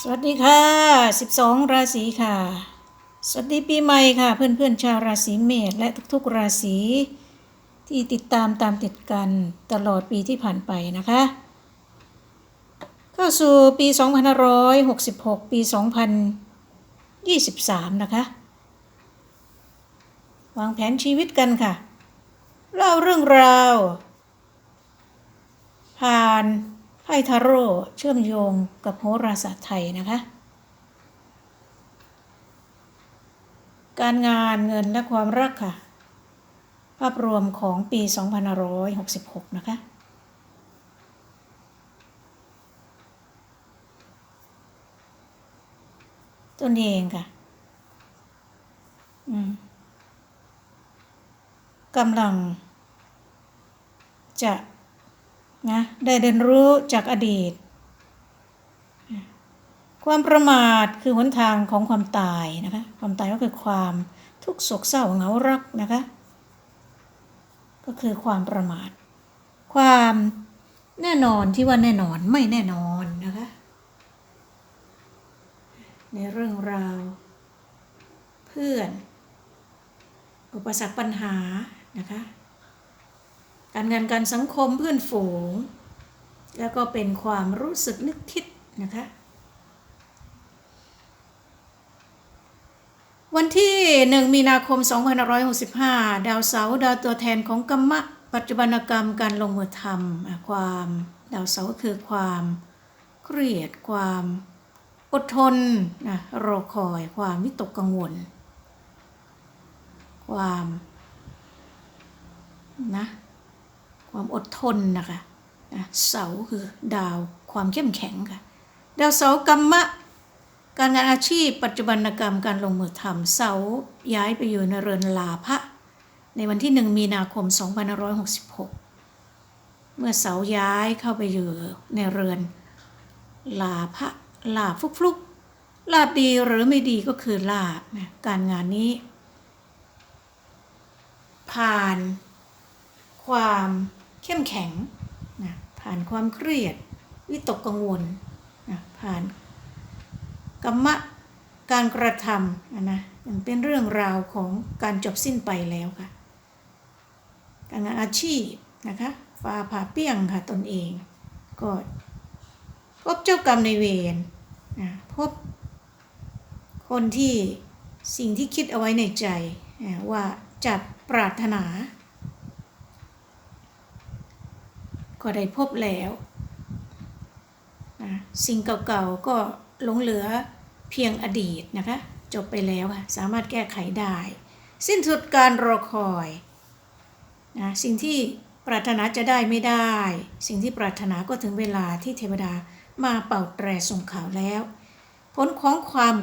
สวัสดีค่ะ 12 ราศีค่ะ สวัสดีปีใหม่ค่ะ เพื่อนๆชาวราศีเมษและทุกๆ ราศีที่ติดตามตามติดกันตลอดปีที่ผ่านไปนะคะ เข้าสู่ปี 2566 ปี 2023 นะคะ วางแผนชีวิตกันค่ะ เล่าเรื่องราว ผ่าน ไพ่ทาโร่เชื่อมโยงกับโหราศาสตร์ไทยนะคะ การงานเงินและความรักค่ะ ภาพรวมของปี 2566 นะคะตนเองค่ะกำลังจะ นะได้เรียนรู้จากอดีต ความประมาทคือหนทางของความตายนะคะความตายก็คือความทุกข์โศกเศร้าเหงารักนะคะก็คือความประมาท ความแน่นอนที่ว่าแน่นอนไม่แน่นอนนะคะในเรื่องราว เพื่อน อุปสรรคปัญหานะคะ การงานการสังคมเพื่อนฝูง แล้วก็เป็นความรู้สึกนึกคิดนะคะ วันที่หนึ่งมีนาคม 2565 ดาวเสาร์ดาวตัวแทนของกรรมะ ปัจจุบันกรรมการลงมือทำความ ดาวเสาร์ก็คือความเครียดความอดทนนะรอคอยความวิตกกังวล ความนะ ความอดทนนะคะเสาคือดาวความเข้มแข็งค่ะ ดาวเสากรรมะ การงานอาชีพ ปัจจุบันกรรมการลงมือทำเสาย้ายไปอยู่ในเรือนลาภะในวันที่หนึ่งมีนาคม 2566 เมื่อเสาย้ายเข้าไปอยู่ในเรือน ลาภะลาฟุกฟลุกลาบดีหรือไม่ดีก็คือลาบนะการงานนี้ ผ่านความ เข้มแข็งนะผ่านความเครียด วิตกกังวลนะผ่านกรรมะการกระทำนะนะมันเป็นเรื่องราวของการจบสิ้นไปแล้วค่ะ การงานอาชีพนะคะฟ้าผ่าเปี้ยงค่ะตนเอง ก็พบเจ้ากรรมในเวรนะพบคนที่สิ่งที่คิดเอาไว้ในใจนะว่าจะปรารถนา ก็ได้พบแล้วนะสิ่งเก่าๆก็หลงเหลือเพียงอดีตนะคะ จบไปแล้วค่ะสามารถแก้ไขได้ สิ้นสุดการรอคอยนะสิ่งที่ปรารถนาจะได้ไม่ได้ สิ่งที่ปรารถนาก็ถึงเวลาที่เทวดามาเป่าแตรส่งข่าวแล้ว ผลของความ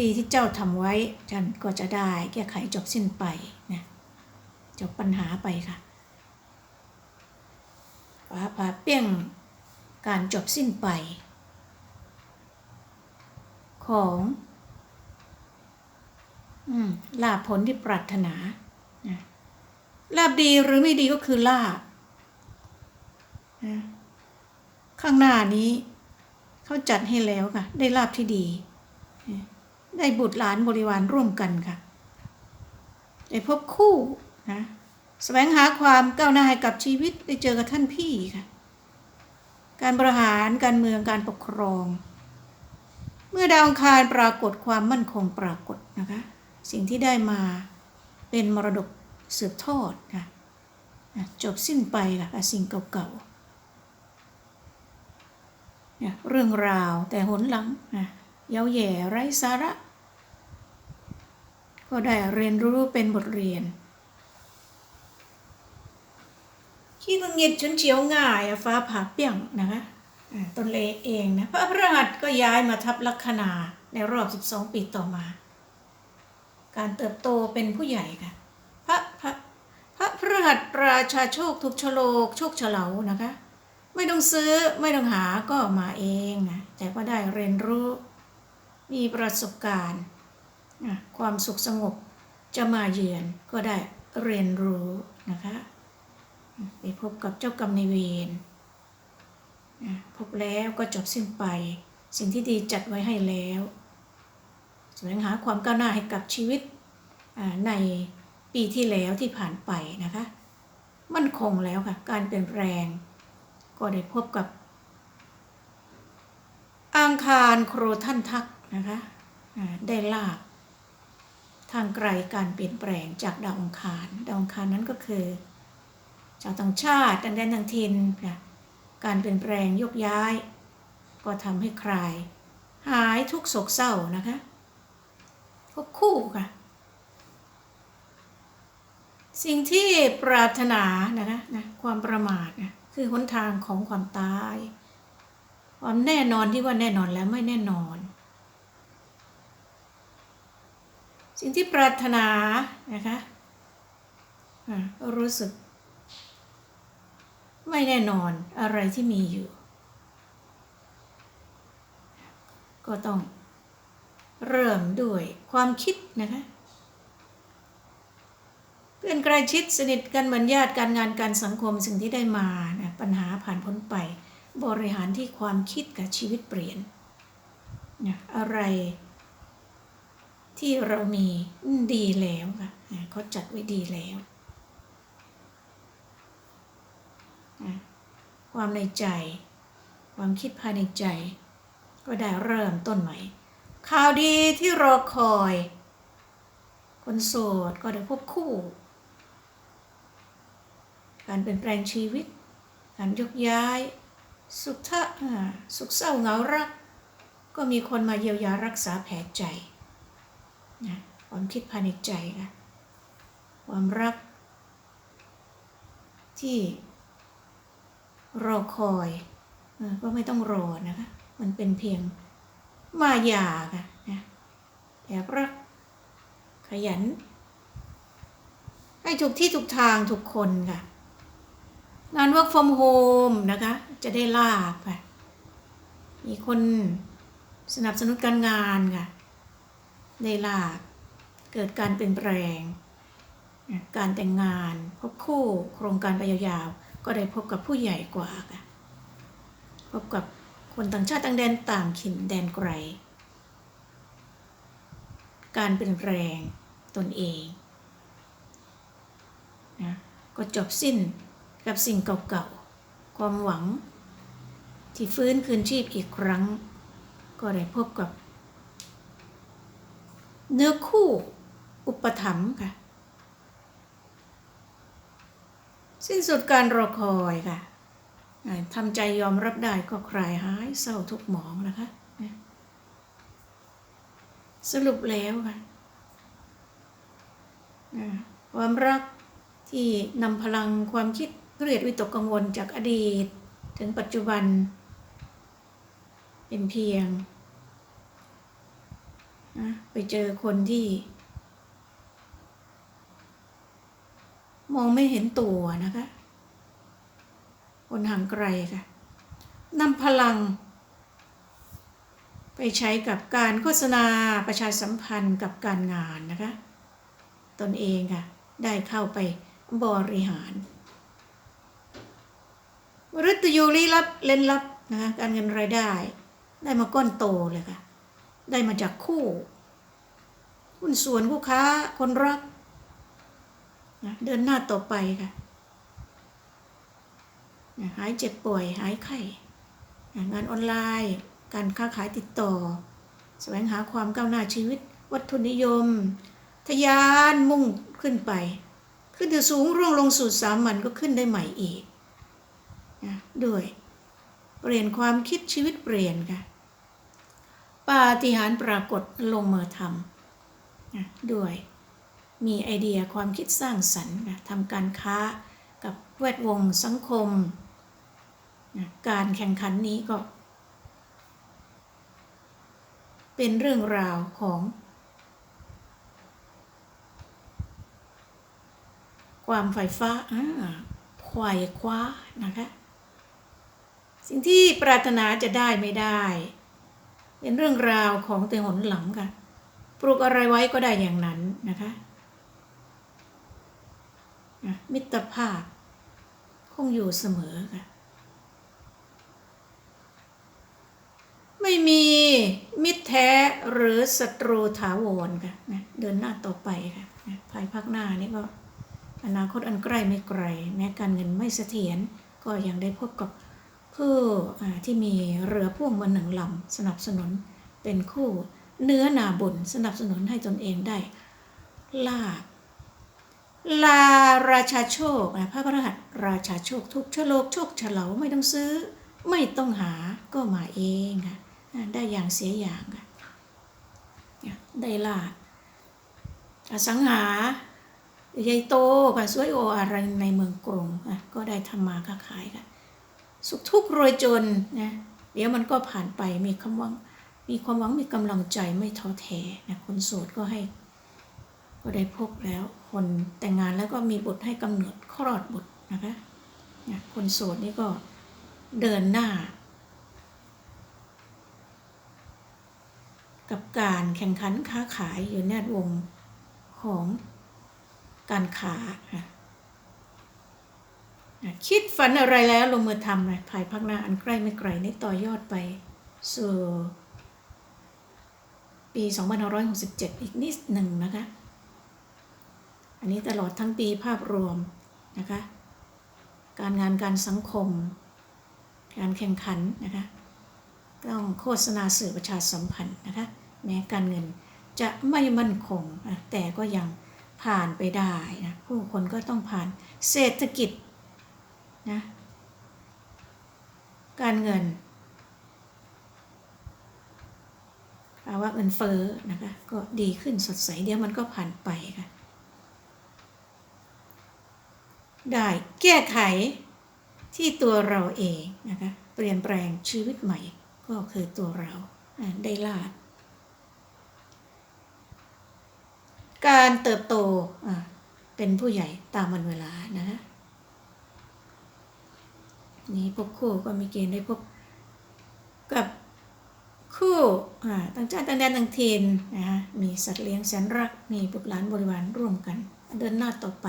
ดีที่เจ้าทำไว้ฉันก็จะได้แก้ไขจบสิ้นไปนะจบปัญหาไปค่ะ ฟ้าผ่าเปี้ยงการจบสิ้นไป ของอลาภผลที่ปรารถนาลาบดีหรือไม่ดีก็คือลาบข้างหน้านี้เขาจัดให้แล้วค่ะ ได้ลาบที่ดี ได้บุตรหลานบริวารร่วมกันค่ะ ได้พบคู่นะ แสวงหาความก้าวหน้าให้กับชีวิตได้เจอกับท่านพี่ค่ะ การบริหารการเมืองการปกครอง เมื่อดาวคารปรากฏความมั่นคงปรากฏนะคะ สิ่งที่ได้มาเป็นมรดกสืบทอดนะนะจบสิ้นไปค่ะสิ่งเก่าๆเรื่องราวแต่หนหลังเย้าแย่ไร้สาระ ก็ได้เรียนรู้เป็นบทเรียน ขี้งุนงิดฉุนเฉียวง่ายฟ้าผ่าเปี้ยงนะคะอ่าตนเลเองนะพระพฤหัสก็ย้ายมาทับลัคนาในรอบ 12 ปีต่อมา การเติบโตเป็นผู้ใหญ่ค่ะพระพระพระพฤหัสราชาโชคถูกฉลกโชคเฉลานะคะ ไม่ต้องซื้อไม่ต้องหาก็มาเองนะแต่ก็ได้เรียนรู้มีประสบการณ์ ความสุขสงบจะมาเยือนก็ได้เรียนรู้นะคะ ไปพบกับเจ้ากรรมนายเวรพบแล้วก็จบสิ้นไป สิ่งที่ดีจัดไว้ให้แล้วแสวงหาความก้าวหน้าให้กับชีวิตในปีที่แล้วที่ผ่านไปนะคะ มั่นคงแล้วค่ะ การเปลี่ยนแปลง ก็ได้พบกับอังคารโครท่านทักนะคะได้ลาบทางไกลการเปลี่ยนแปลงจากดาวองคาร ดาวองคารนั้นก็คือ ชาวต่างชาติต่างแดนต่างถิ่นค่ะการเปลี่ยนแปลงยกย้าย ก็ทำให้คลาย หายทุกโศกเศร้านะคะพบคู่ค่ะ สิ่งที่ปรารถนานะคะนะความประมาทนะคือหนทางของความตาย ความแน่นอนที่ว่าแน่นอนแล้วไม่แน่นอน สิ่งที่ปรารถนานะคะรู้สึก ไม่แน่นอนอะไรที่มีอยู่ ก็ต้องเริ่มด้วยความคิดนะคะ เพื่อนใกล้ชิดสนิทกันเหมือนญาติการงานการสังคมสิ่งที่ได้มานะปัญหาผ่านพ้นไป บริหารที่ความคิดกับชีวิตเปลี่ยนนะอะไรที่เรามีดีแล้วค่ะเขาจัดไว้ดีแล้วนะ ความในใจ ความคิดภายในใจ ก็ได้เริ่มต้นใหม่ ข่าวดีที่รอคอย คนโสดก็ได้พบคู่ การเปลี่ยนแปลงชีวิต การยกย้าย สุขทะสุขเศร้าเหงารัก ก็มีคนมาเยียวยารักษาแผลใจนะความคิดภายในใจค่ะความรักที่ รอคอยก็ไม่ต้องรอนะคะ มันเป็นเพียงมายาค่ะนะแอบรัก ขยัน ให้ถูกที่ถูกทางถูกคนค่ะ งาน work from home นะคะ จะได้ลาบค่ะ มีคนสนับสนุนการงานค่ะ ได้ลาบ เกิดการเปลี่ยนแปลง การแต่งงานพบคู่โครงการไปยาวๆ ก็ได้พบกับผู้ใหญ่กว่าค่ะพบกับคนต่างชาติต่างแดนต่างถิ่นแดนไกล การเปลี่ยนแปลงตนเองนะก็จบสิ้นกับสิ่งเก่าๆ ความหวัง ที่ฟื้นคืนชีพอีกครั้ง ก็ได้พบกับ เนื้อคู่อุปถัมภ์ค่ะ สิ้นสุดการรอคอยค่ะทำใจยอมรับได้ก็คลายหายเศร้าทุกหมองนะคะ สรุปแล้วค่ะความรักที่นำพลังความคิดเครียดวิตกกังวลจากอดีต ถึงปัจจุบัน เป็นเพียงนะไปเจอคนที่ มองไม่เห็นตัวนะคะ คนห่างไกลค่ะนำพลัง ไปใช้กับการโฆษณาประชาสัมพันธ์กับการงานนะคะ ตนเองค่ะ ได้เข้าไปบริหารมฤตยูลี้ลับเล่นลับนะคะการเงินรายได้ ได้มาก้อนโตเลยค่ะ ได้มาจากคู่หุ้นส่วนคู่ค้าคนรัก นะเดินหน้าต่อไปค่ะนะหายเจ็บป่วย หายไข้นะงานออนไลน์ การค้าขายติดต่อ แสวงหาความก้าวหน้าชีวิต วัตถุนิยมทะยานมุ่งขึ้นไป ขึ้นถึงสูงร่วงลงสู่สามัญก็ขึ้นได้ใหม่อีกนะด้วยเปลี่ยนความคิดชีวิตเปลี่ยนค่ะปาฏิหาริย์ปรากฏลงมือทำด้วย มีไอเดียความคิดสร้างสรรค์ทำการค้ากับแวดวงสังคม การแข่งขันนี้ก็ เป็นเรื่องราวของ ความไฟฟ้าควายคว้านะคะสิ่งที่ปรารถนาจะได้ไม่ได้ เป็นเรื่องราวของแต่หนหลังค่ะ ปลูกอะไรไว้ก็ได้อย่างนั้นนะคะ มิตรภาพ คงอยู่เสมอค่ะ ไม่มีมิตรแท้หรือศัตรูถาวรค่ะนะเดินหน้าต่อไปค่ะนะภายภาคหน้านี่ก็ อนาคตอันใกล้ไม่ไกล แม้การเงินไม่เสถียรก็ยังได้พบกับผู้อ่ที่มีเรือพ่วงมาหนึ่งลำสนับสนุนเป็นคู่เนื้อนาบุญสนับสนุนให้ตนเองได้ลาบ ลาราชาโชคนะพระพระหัตถ์ราชาโชคทุกชโลกโชคเฉลาไม่ต้องซื้อ ไม่ต้องหาก็มาเองค่ะได้อย่างเสียอย่างค่ะได้ลาอสังหาใหญ่โตค่ะสวยโออะไรในเมืองกรุงอะก็ได้ทำมาค้าขายค่ะสุขทุกข์รวยจนนะเดี๋ยวมันก็ผ่านไปมีคำหวังมีความหวังมีกำลังใจไม่ท้อแท้นะคนโสดก็ให้ ก็ได้พบแล้ว คนแต่งงานแล้วก็มีบุตรให้กำเนิดคลอดบุตรนะคะเนี่ยคนโสดนี่ก็เดินหน้า กับการแข่งขันค้าขายอยู่ในวดวงของการขาอะอะคิดฝันอะไรแล้วลงมือทำเลยภายภาคหน้าอันใกล้ไม่ไกลนี่ต่อยอดไปสู่ปี 2567 อีกนิดหนึ่งนะคะ อันนี้ตลอดทั้งปีภาพรวมนะคะ การงานการสังคม การแข่งขันนะคะ ต้องโฆษณาสื่อประชาสัมพันธ์นะคะ แม้การเงินจะไม่มั่นคงอะแต่ก็ยังผ่านไปได้นะผู้คนก็ต้องผ่านเศรษฐกิจนะการเงินภาวะเงินเฟ้อนะคะก็ดีขึ้นสดใสเดี๋ยวมันก็ผ่านไปค่ะ ได้แก้ไขที่ตัวเราเองนะคะเปลี่ยนแปลงชีวิตใหม่ก็คือตัวเราได้ลาดการเติบโตเป็นผู้ใหญ่ตามวันเวลานะคะนี่พบคู่ก็มีเกณฑ์ได้พบกับคู่อ่าต่างชาติต่างแดนต่างถิ่นนะคะมีสัตว์เลี้ยงแสนรักมีบุตรหลานบริวารร่วมกัน เดินหน้าต่อไป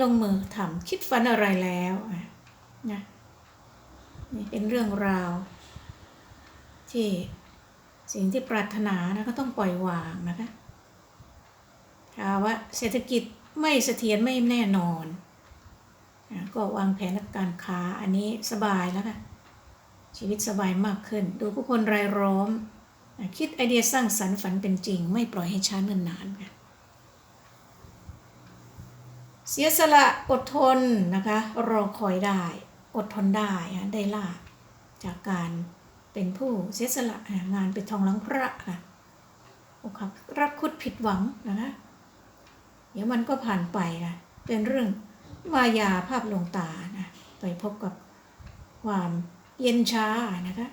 ลงมือทำคิดฝันอะไรแล้วนะนี่เป็นเรื่องราว ที่สิ่งที่ปรารถนานะก็ต้องปล่อยวางนะคะภาวะเศรษฐกิจไม่เสถียรไม่แน่นอนอะก็วางแผนการค้าอันนี้สบายแล้วค่ะชีวิตสบายมากขึ้น ดูผู้คนรายล้อมอะคิดไอเดียสร้างสรรค์ฝันเป็นจริง ไม่ปล่อยให้ช้าเนิ่นนานค่ะ เสียสละอดทนนะคะรอคอยได้ อดทนได้ได้ลาภจากการเป็นผู้เสียสละงานเป็นทองหลังพระค่ะอกหักรักคุดผิดหวังนะคะเดี๋ยวมันก็ผ่านไปนะเป็นเรื่องมายาภาพลงตานะไปพบกับความเย็นช้านะคะ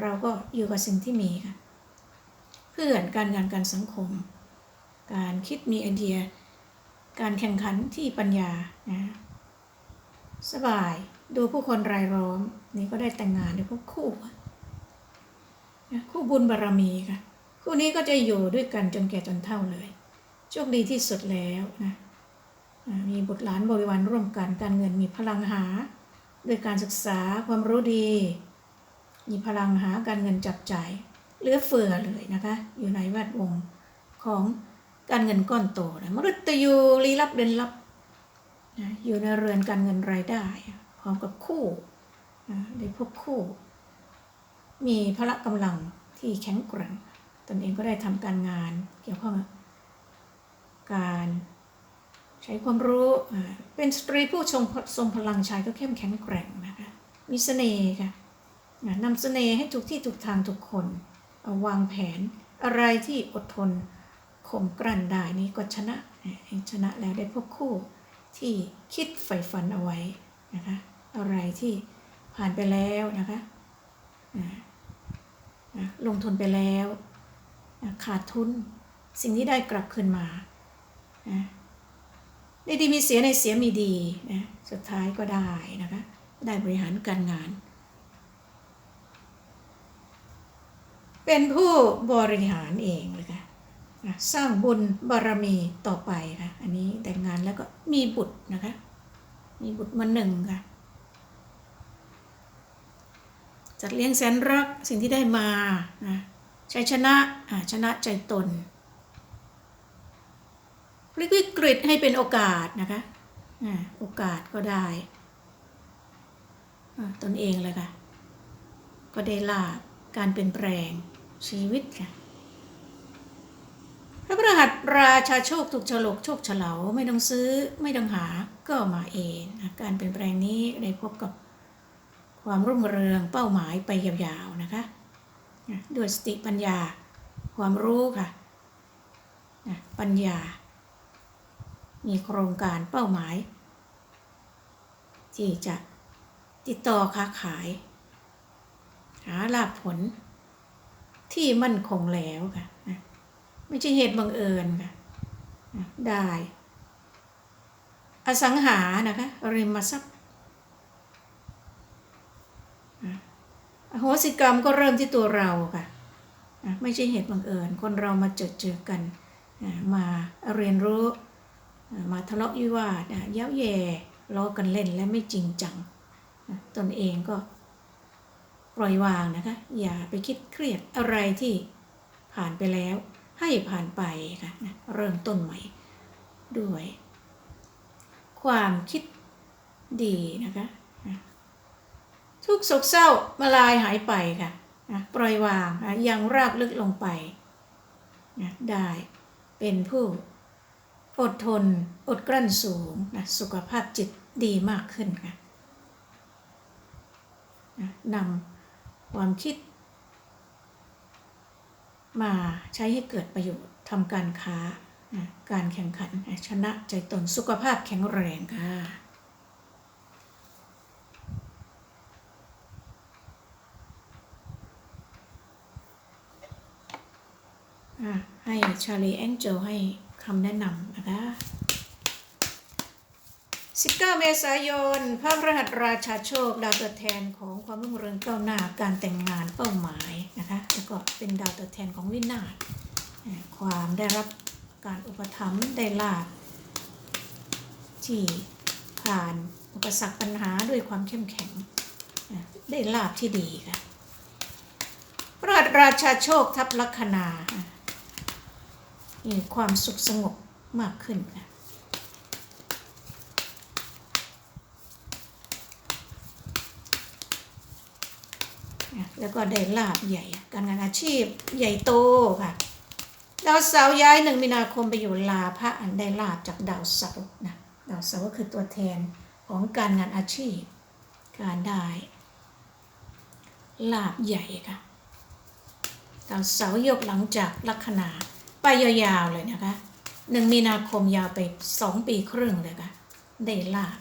เราก็อยู่กับสิ่งที่มีค่ะ เพื่อนการงานการสังคม การคิดมีไอเดีย การแข่งขันที่ปัญญานะสบายดูผู้คนรายล้อม นี่ก็ได้แต่งงานด้วยพวกคู่นะคู่บุญบารมีค่ะ คู่นี้ก็จะอยู่ด้วยกันจนแก่จนเฒ่าเลยโชคดีที่สุดแล้วนะมีบุตรหลานบริวารร่วมกันการเงินมีพลังหาด้วยการศึกษาความรู้ดี มีพลังหาการเงินจับจ่ายเหลือเฟือเลยนะคะ อยู่ในแวดวงของ การเงินก้อนโตนะมฤตยูลี้ลับเด่นลับนะอยู่ในเรือนการเงินรายได้ พร้อมกับคู่นะได้พบคู่ มีพละกำลังที่แข็งแกร่งตนเองก็ได้ทำการงานเกี่ยวข้องกับการใช้ความรู้ เป็นสตรีผู้ทรงทรงพลังชายก็เข้มแข็งแกร่งนะคะ มีเสน่ห์ค่ะนำเสน่ห์ให้ถูกที่ถูกทางทุกคนาวางแผนอะไรที่อดทน ข่มกลั้นได้นี้ก็ชนะอ่าชนะแล้วได้พบคู่ที่คิดใฝ่ฝันเอาไว้นะคะอะไรที่ผ่านไปแล้วนะคะลงทุนไปแล้วขาดทุนสิ่งที่ได้กลับคืนมานะในดีมีเสียในเสียมีดีนะสุดท้ายก็ได้นะคะได้บริหารการงาน เป็นผู้บริหารเองเลยค่ะ นะสร้างบุญบารมีต่อไปค่ะอันนี้แต่งงานแล้วก็มีบุตรนะคะ มีบุตรมาหนึ่งค่ะจัดเลี้ยงแสนรักสิ่งที่ได้มานะชัยชนะชนะใจตนพลิกวิกฤตให้เป็นโอกาสนะคะโอกาสก็ได้ตนเองเลยค่ะ ก็ได้ลาบการเปลี่ยนแปลงชีวิตค่ะ พระพฤหัสราชาโชคถูกฉลกโชคเฉลาไม่ต้องซื้อไม่ต้องหาก็มาเองนะการเปลี่ยนแปลงนี้ได้พบกับความรุ่งเรืองเป้าหมายไปยาวๆนะคะด้วยสติปัญญาความรู้ค่ะปัญญา มีโครงการเป้าหมาย ที่จะติดต่อค้าขาย หาลาภผลที่มั่นคงแล้วค่ะ ไม่ใช่เหตุบังเอิญค่ะได้ อสังหานะคะริมทรัพย์อโหสิกรรมก็เริ่มที่ตัวเราค่ะไม่ใช่เหตุบังเอิญ คนเรามาเจอเจอกัน มาเรียนรู้ มาทะเลาะวิวาทเย้าแย่ล้อกันเล่นและไม่จริงจัง ตนเองก็ปล่อยวางนะคะ อย่าไปคิดเครียดอะไรที่ผ่านไปแล้ว ให้ผ่านไปค่ะนะเริ่มต้นใหม่ด้วย ความคิดดีนะคะนะทุกโศกเศร้ามาลายหายไปค่ะนะปล่อยวางนะยังรากลึกลงไปนะได้เป็นผู้อดทนอดกลั้นสูงนะสุขภาพจิตดีมากขึ้นค่ะนะนำความคิด มาใช้ให้เกิดประโยชน์ทำการค้านะการแข่งขันนะชนะใจตนสุขภาพแข็งแรงค่ะอะให้ชาลีแองเจลให้คำแนะนำนะคะ 19 เมษายน พระรหัสราชาโชค ดาวตัวแทนของความรุ่งเรืองก้าวหน้าการแต่งงานเป้าหมายนะคะแล้วก็เป็นดาวตัวแทนของวินาศความได้รับการอุปถัมภ์ได้ลาบที่ผ่านอุปสรรคปัญหาด้วยความเข้มแข็ง ได้ลาบที่ดีค่ะพระราชาโชคทับลัคนาอ่ามีความสุขสงบมากขึ้นค่ะ แล้วก็ได้ลาบใหญ่ การงานอาชีพใหญ่โตค่ะ ดาวเสาร์ย้ายหนึ่งมีนาคมไปอยู่ลาพระอันได้ลาบจากดาวเสาร์นะดาวเสาร์ก็คือตัวแทนของการงานอาชีพ การได้ลาบใหญ่ค่ะดาวเสาร์ยกหลังจากลัคนาไปยาวๆเลยนะคะหนึ่งมีนาคมยาวไปสองปีครึ่งเลยค่ะได้ลาบ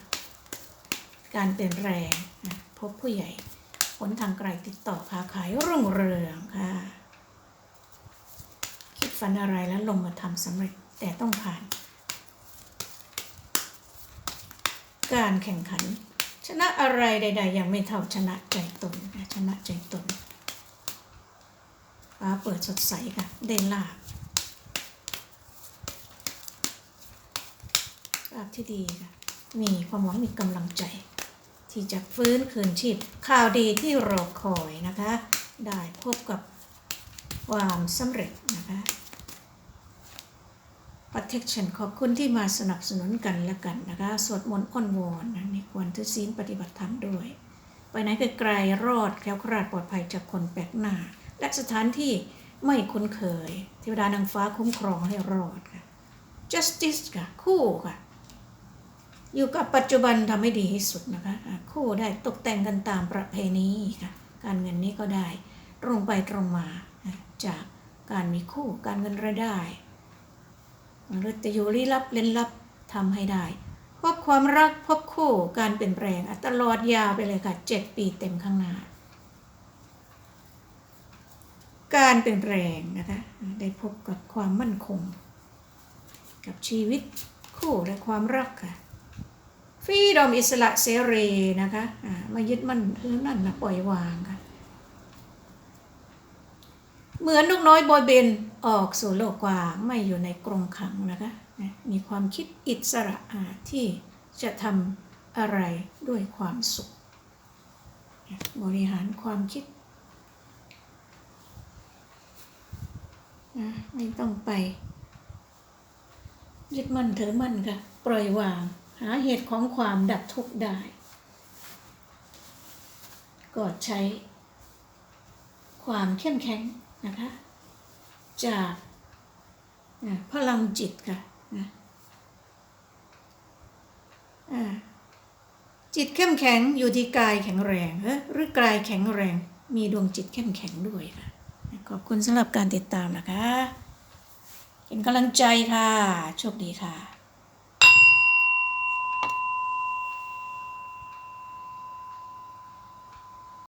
การเปลี่ยนแปลงพบผู้ใหญ่ ผลทางไกลติดต่อค้าขายรุ่งเรืองค่ะ คิดฝันอะไรแล้วลงมาทำสำเร็จแต่ต้องผ่าน การแข่งขัน ชนะอะไรใด ๆ ยังไม่เท่าชนะใจตนนะชนะใจตนฟ้าเปิดสดใสค่ะได้ลาบลาบที่ดีค่ะมีความหวังมีกำลังใจ ที่จะฟื้นคืนชีพข่าวดีที่รอคอยนะคะ ได้พบกับความสำเร็จนะคะ protection ขอบคุณที่มาสนับสนุนกันและกันนะคะ สวดมนต์อ้อนวอนนะในควรถือศีลปฏิบัติธรรมด้วย ไปไหนไกลๆรอดแคล้วคลาดปลอดภัยจากคนแปลกหน้า และสถานที่ไม่คุ้นเคย เทวดานางฟ้าคุ้มครองให้รอดค่ะ justice ค่ะ คู่ค่ะ อยู่กับปัจจุบันทำให้ดีที่สุดนะคะคู่ได้ตกแต่งกันตามประเพณีค่ะการเงินนี้ก็ได้ตรงไปตรงมาจากการมีคู่การเงินรายได้หรือจะอยู่ลี้ลับเล่นลับทำให้ได้ พบความรักพบคู่การเปลี่ยนแปลงตลอดยาวไปเลยค่ะเจ็ดปีเต็มข้างหน้า การเปลี่ยนแปลงนะคะได้พบกับความมั่นคง กับชีวิตคู่และความรักค่ะ รีดอมอิสระเสรีนะคะมายึดมั่นถือนั่นนะปล่อยวางค่ะ เหมือนนกน้อยบอยเบนออกสู่โลกกว้างไม่อยู่ในกรงขังนะคะมีความคิดอิสระที่จะทำอะไรด้วยความสุข บริหารความคิดนะไม่ต้องไป ยึดมั่นถือมั่นค่ะ ปล่อยวาง หาเหตุของความดับทุกข์ได้ ก็ใช้ ความเข้มแข็งนะคะ จากพลังจิตค่ะนะจิตเข้มแข็งอยู่ที่กายแข็งแรงหรือกายแข็งแรง มีดวงจิตเข้มแข็งด้วยค่ะ ขอบคุณสำหรับการติดตามนะคะ เป็นกำลังใจค่ะ โชคดีค่ะ